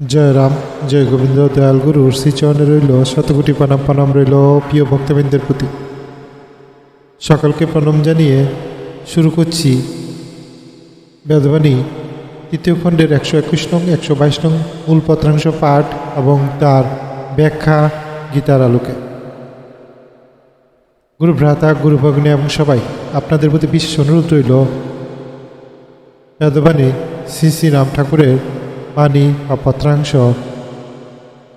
জয় রাম, জয় গোবিন্দ, দয়াল গুরুর শ্রীচরণে রইল, শতকোটি প্রণাম প্রণাম রইল, প্রিয় ভক্তবৃন্দের প্রতি। সকলকে প্রণাম জানিয়ে শুরু করছি বেদবাণী, তৃতীয় খণ্ডের একশো একুশ নং, একশো বাইশ নং মূল পত্রাংশ পাঠ এবং তার ব্যাখ্যা গীতার আলোকে। গুরু ভ্রাতা, গুরু ভগ্নী এবং সবাই, আপনাদের প্রতি বিশেষ অনুরোধ রইল। বেদবাণী শ্রী শ্রী রাম ঠাকুরের বাণী বা পত্রাংশ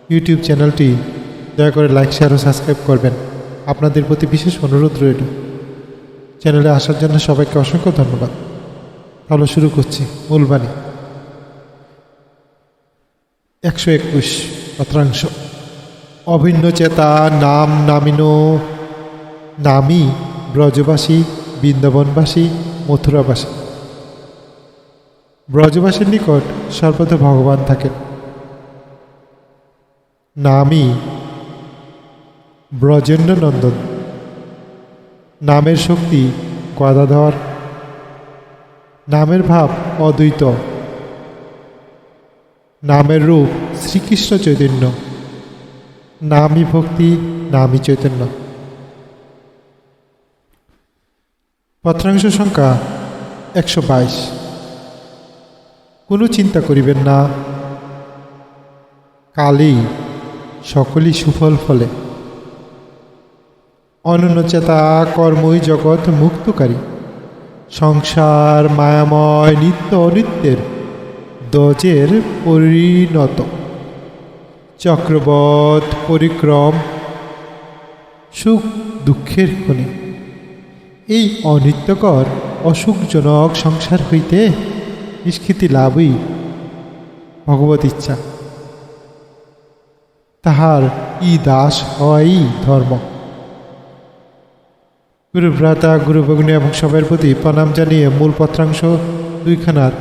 ইউটিউব চ্যানেলটি, দয়া করে লাইক শেয়ার ও সাবস্ক্রাইব করবেন। আপনাদের প্রতি বিশেষ অনুরোধ রইল। চ্যানেলে আসার জন্য সবাইকে অসংখ্য ধন্যবাদ। তাহলে শুরু করছি মূল বাণী। একশো একুশ পত্রাংশ। অভিন্ন চেতা নাম নামিনো, নামই ব্রজবাসী, বৃন্দাবনবাসী, মথুরাবাসী। ব্রজবাসীর নিকট সর্বদা ভগবান থাকেন। নামই ব্রজেন্দ্র নন্দন নামের শক্তি গদাধর। নামের ভাব অদ্বৈত। নামের রূপ শ্রীকৃষ্ণ চৈতন্য। নামই ভক্তি, নামই চৈতন্য। পত্রাংশ সংখ্যা একশো বাইশ। কোনো চিন্তা করিবেন না। কালেই সকলই সুফল ফলে। অনন্যচেতা কর্মই জগৎ মুক্তকারী। সংসার মায়াময় নিত্য অনিত্যের দজের পরিণত। চক্রবৎ পরিক্রম সুখ দুঃখের খনি। এই অনিত্যকর অসুখজনক সংসার হইতে নিষ্কৃতি লাভই ভগবত ইচ্ছা। তাহার ই দাস হওয়াই ধর্ম। গুরু ভ্রাতা গুরু ভগ্নী এবং সবার প্রতি প্রণাম জানিয়ে মূল পত্রাংশ দুইখানার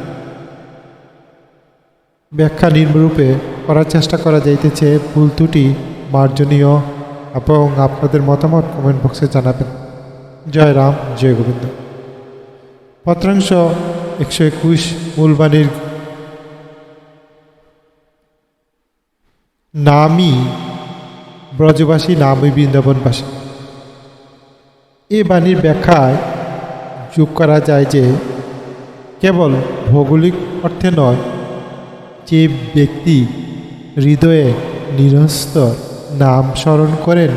ব্যাখ্যা নিম্নরূপে করার চেষ্টা করা যাইতেছে। ভুল ত্রুটি মার্জনীয় এবং আপনাদের মতামত কমেন্ট বক্সে জানাবেন। জয় রাম, জয় গোবিন্দ। পত্রাংশ একশো একুশ মূলবাণীর নামই ব্রজবাসী, নামই বৃন্দাবনবাসী। এ বাণীর ব্যাখ্যায় যোগ করা যায় যে, কেবল ভৌগোলিক অর্থে নয়, যে ব্যক্তি হৃদয়ে নিরস্তর নাম স্মরণ করেন,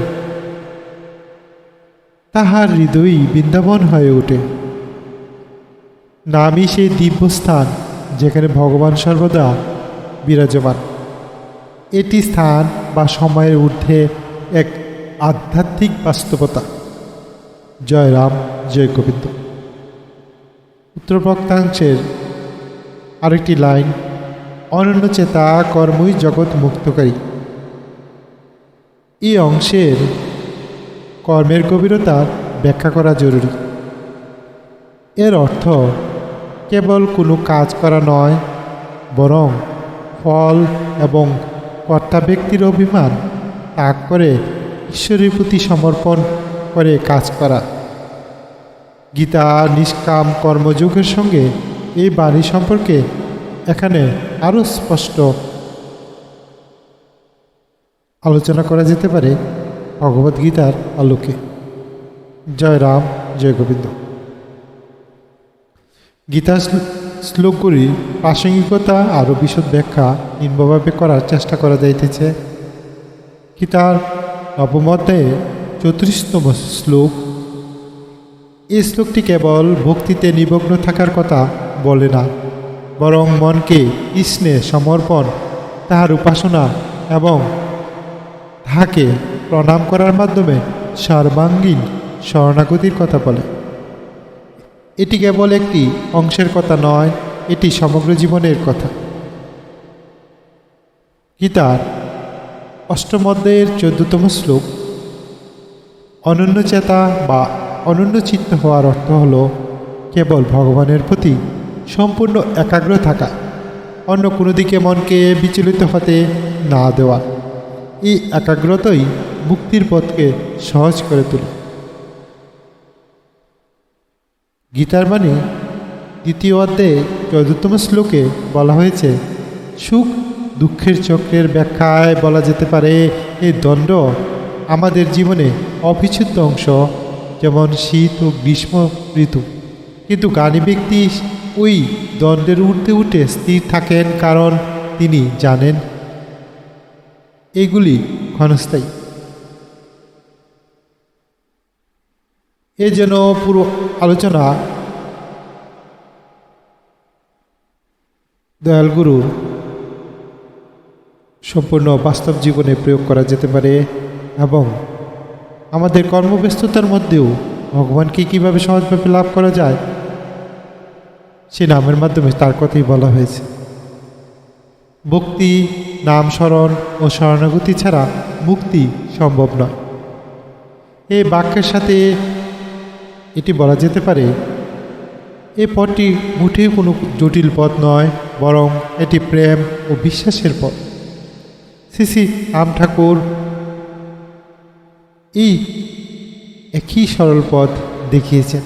তাহার হৃদয়ই বৃন্দাবন হয়ে ওঠে। নামই সেই দিব্যস্থান যেখানে ভগবান সর্বদা বিরাজমান। এটি স্থান বা সময়ের ঊর্ধ্বে এক আধ্যাত্মিক বাস্তবতা। জয় রাম, জয় গোবিন্দ। উত্তর বক্তাংশের আরেকটি লাইন, অনন্য চেতা কর্মই জগৎ মুক্তকারী। এই অংশের কর্মের গভীরতার ব্যাখ্যা করা জরুরি। এর অর্থ কেবল কোনো কাজ করা নয়, বরং ফল এবং কর্তা ব্যক্তির অভিমান ত্যাগ করে ঈশ্বরের প্রতি সমর্পণ করে কাজ করা। গীতা নিষ্কাম কর্মযোগের সঙ্গে এই বাণী সম্পর্কে এখানে আরও স্পষ্ট আলোচনা করা যেতে পারে ভগবদ্গীতার আলোকে। জয় রাম, জয় গোবিন্দ। গীতা শ্লোকগুলি প্রাসঙ্গিকতা আরও বিশদ ব্যাখ্যা নিম্নভাবে করার চেষ্টা করা যাইতেছে। গীতার নবমধ্যায়ে চৌত্রিশতম শ্লোক। এই শ্লোকটি কেবল ভক্তিতে নিমগ্ন থাকার কথা বলে না, বরং মনকে কৃষ্ণে সমর্পণ, তাহার উপাসনা এবং তাহাকে প্রণাম করার মাধ্যমে সর্বাঙ্গীন শরণাগতির কথা বলে। এটি কেবল একটি অংশের কথা নয়, এটি সমগ্র জীবনের কথা। গীতার অষ্টমধ্যায়ের চোদ্দতম শ্লোক, অনন্য চেতা বা অনন্য চিত্ত হওয়ার অর্থ হল কেবল ভগবানের প্রতি সম্পূর্ণ একাগ্র থাকা, অন্য কোনো দিকে মনকে বিচলিত হতে না দেওয়া। এই একাগ্রতাই মুক্তির পথকে সহজ করে তোলে। গীতার মানে দ্বিতীয় অধ্যায়ে চতুর্থম শ্লোকে বলা হয়েছে, সুখ দুঃখের চক্রের ব্যাখ্যায় বলা যেতে পারে এই দণ্ড আমাদের জীবনে অবিচ্ছেদ্য অংশ, যেমন শীত ও গ্রীষ্ম ঋতু। কিন্তু জ্ঞানী ব্যক্তি ওই দণ্ডের উঠতে উঠে স্থির থাকেন কারণ তিনি জানেন এগুলি ক্ষণস্থায়ী। এ যেন পুরো আলোচনা দয়ালগুরুর সম্পূর্ণ বাস্তব জীবনে প্রয়োগ করা যেতে পারে এবং আমাদের কর্মব্যস্ততার মধ্যেও ভগবানকে কীভাবে সহজভাবে লাভ করা যায়, সে নামের মাধ্যমে তার কথাই বলা হয়েছে। ভক্তি, নাম স্মরণ ও শরণাগতি ছাড়া মুক্তি সম্ভব নয়। এই বাক্যের সাথে এটি বলা যেতে পারে, এ পথটি মোটেই কোনো জটিল পথ নয়, বরং এটি প্রেম ও বিশ্বাসের পথ। শ্রী রাম ঠাকুর, এই একই সরল পথ দেখিয়েছেন।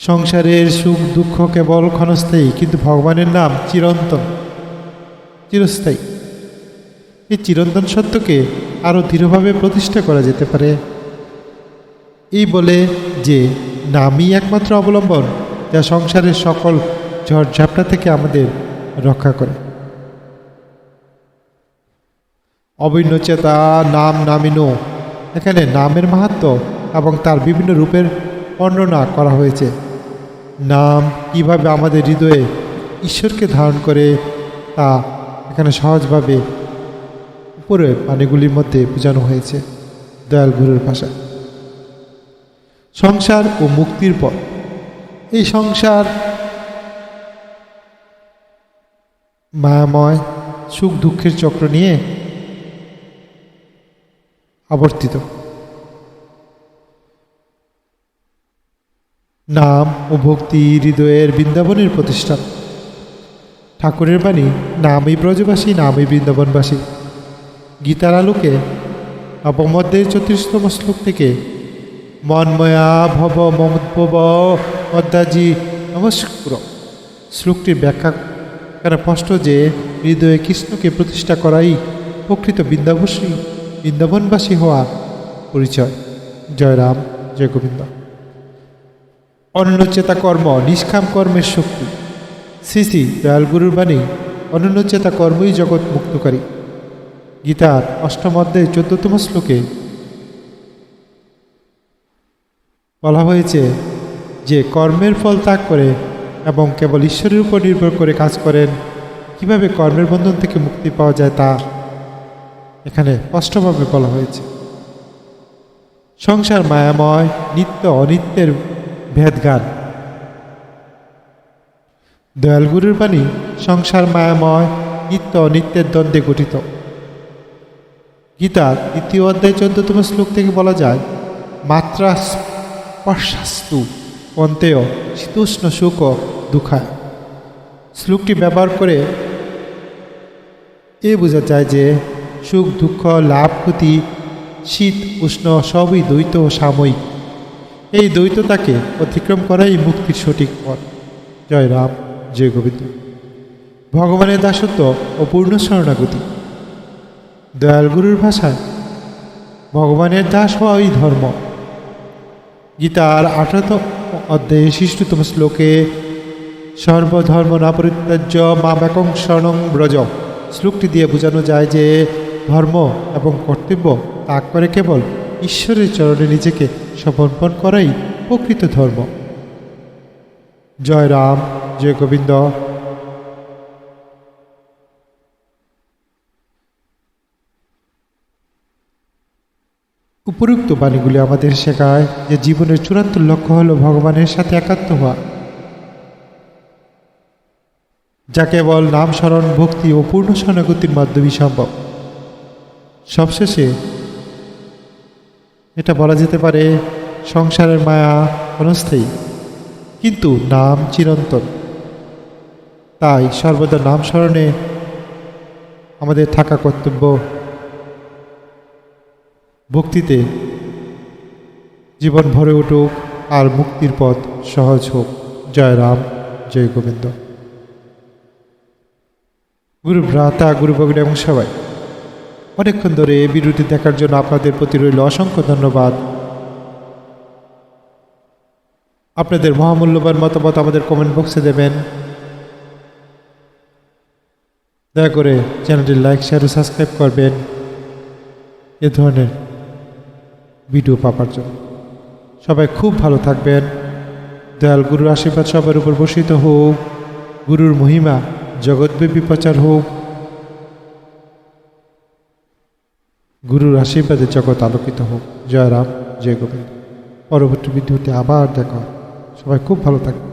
সংসারের সুখ দুঃখ কেবল ক্ষণস্থায়ী, কিন্তু ভগবানের নাম চিরন্তন, চিরস্থায়ী। এই চিরন্তন সত্যকে আরও দৃঢ়ভাবে প্রতিষ্ঠা করা যেতে পারে। এই বলে যে, নামই একমাত্র অবলম্বন যা সংসারের সকল ঝড়ঝাপটা থেকে আমাদের রক্ষা করে। অভিন্ন চেতা, নাম নামিনো, এখানে নামের মাহাত্ম এবং তার বিভিন্ন রূপের বর্ণনা করা হয়েছে। নাম কীভাবে আমাদের হৃদয়ে ঈশ্বরকে ধারণ করে তা এখানে সহজভাবে উপরের পানিগুলির মধ্যে বোঝানো হয়েছে। দয়াল গুরুর ভাষায়। সংসার ও মুক্তির পর এই সংসার মায়াময়, সুখ দুঃখের চক্র নিয়ে আবর্তিত। নাম ও ভক্তি হৃদয়ের বৃন্দাবনের প্রতিষ্ঠান। ঠাকুরের বাণী, নামই ব্রজবাসী, নামই বৃন্দাবনবাসী। গীতার আলোকে অপমধ্যের চতুর্থতম শ্লোক থেকে মন্ময়া ভব মমোদ্ভব। অদ্যাজি, নমস্কুর। শ্লোকটির ব্যাখ্যা এখানে স্পষ্ট যে, হৃদয়ে কৃষ্ণকে প্রতিষ্ঠা করাই প্রকৃত বৃন্দাবসী, বৃন্দাবনবাসী হওয়া পরিচয়। জয় রাম, জয় গোবিন্দ। অনন্যচেতা কর্ম, নিষ্কাম কর্মের শক্তি। শ্রী শ্রী দয়ালগুরুর বাণী, অনন্যচেতা কর্মই জগৎ মুক্তকারী। গীতার অষ্টম অধ্যায় চোদ্দতম শ্লোকে বলা হয়েছে যে কর্মের ফল ত্যাগ করে এবং কেবল ঈশ্বরের উপর নির্ভর করে কাজ করেন, কীভাবে কর্মের বন্ধন থেকে মুক্তি পাওয়া যায় তা এখানে স্পষ্টভাবে বলা হয়েছে। সংসার মায়াময়, নিত্য অনিত্যের ভেদগান দয়ালগুরুর বাণী, সংসার মায়াময়, নিত্য অনিত্যের দ্বন্দ্বে গঠিত। গীতার দ্বিতীয় অধ্যায় চোদ্দতম শ্লোক থেকে বলা যায় মাত্রা স্পর্শাস্তু অন্তেয় শীতোষ্ণ সুখ দুঃখায় শ্লোকটি ব্যবহার করে এ বোঝা যায় যে সুখ, দুঃখ, লাভ, ক্ষতি, শীত, উষ্ণ সবই দ্বৈত ও সাময়িক। এই দ্বৈততাকে অতিক্রম করাই মুক্তির সঠিক পথ। জয় রাম, জয় গোবিন্দ। ভগবানের দাসত্ব ও পূর্ণ শরণাগতি। দয়ালগুরুর ভাষায়, ভগবানের দাস হওয়াই ধর্ম। গীতার আঠারোত অধ্যায়ে শিষ্টতম শ্লোকে সর্বধর্ম না পরিত্যাজ্য মা ব্যাকং শরণং ব্রজ। শ্লোকটি দিয়ে বোঝানো যায় যে, ধর্ম এবং কর্তব্য ত্যাগ করে কেবল ঈশ্বরের চরণে নিজেকে সমর্পণ করাই প্রকৃত ধর্ম। জয় রাম, জয় গোবিন্দ। উপরুক্ত বাণীগুলি আমাদের শেখায় যে জীবনের চূড়ান্ত লক্ষ্য হল ভগবানের সাথে একাত্ম হওয়া। যা কেবল নাম স্মরণ, ভক্তি ও পূর্ণ শরণাগতির মাধ্যমে সম্ভব। সবশেষে এটা বলা যেতে পারে সংসারের মায়া অনস্থায়ী, কিন্তু নাম চিরন্তন। তাই সর্বদা নাম স্মরণে আমাদের থাকা কর্তব্য ভক্তিতে জীবন ভরে উঠুক আর মুক্তির পথ সহজ হোক। জয় রাম, জয় গোবিন্দ। গুরু ভ্রাতা, গুরু ভগিনী এবং সবাই, অনেকক্ষণ ধরে এই ভিডিওটি দেখার জন্য আপনাদের প্রতি রইল অসংখ্য ধন্যবাদ। আপনাদের মহামূল্যবান মতামত আমাদের কমেন্ট বক্সে দেবেন। দয়া করে চ্যানেলটি লাইক শেয়ার ও সাবস্ক্রাইব করবেন। এ ধরনের ভিডিও পাওয়ার জন্য। সবাই খুব ভালো থাকবেন। দয়াল গুরুর আশীর্বাদ সবার উপর বসিত হোক। গুরুর মহিমা জগৎব্যাপী প্রচার হোক। গুরুর আশীর্বাদে জগৎ আলোকিত হোক। জয় রাম, জয় গোবিন্দ। পরবর্তী বিদ্যুতে আবার দেখা সবাই খুব ভালো থাকবে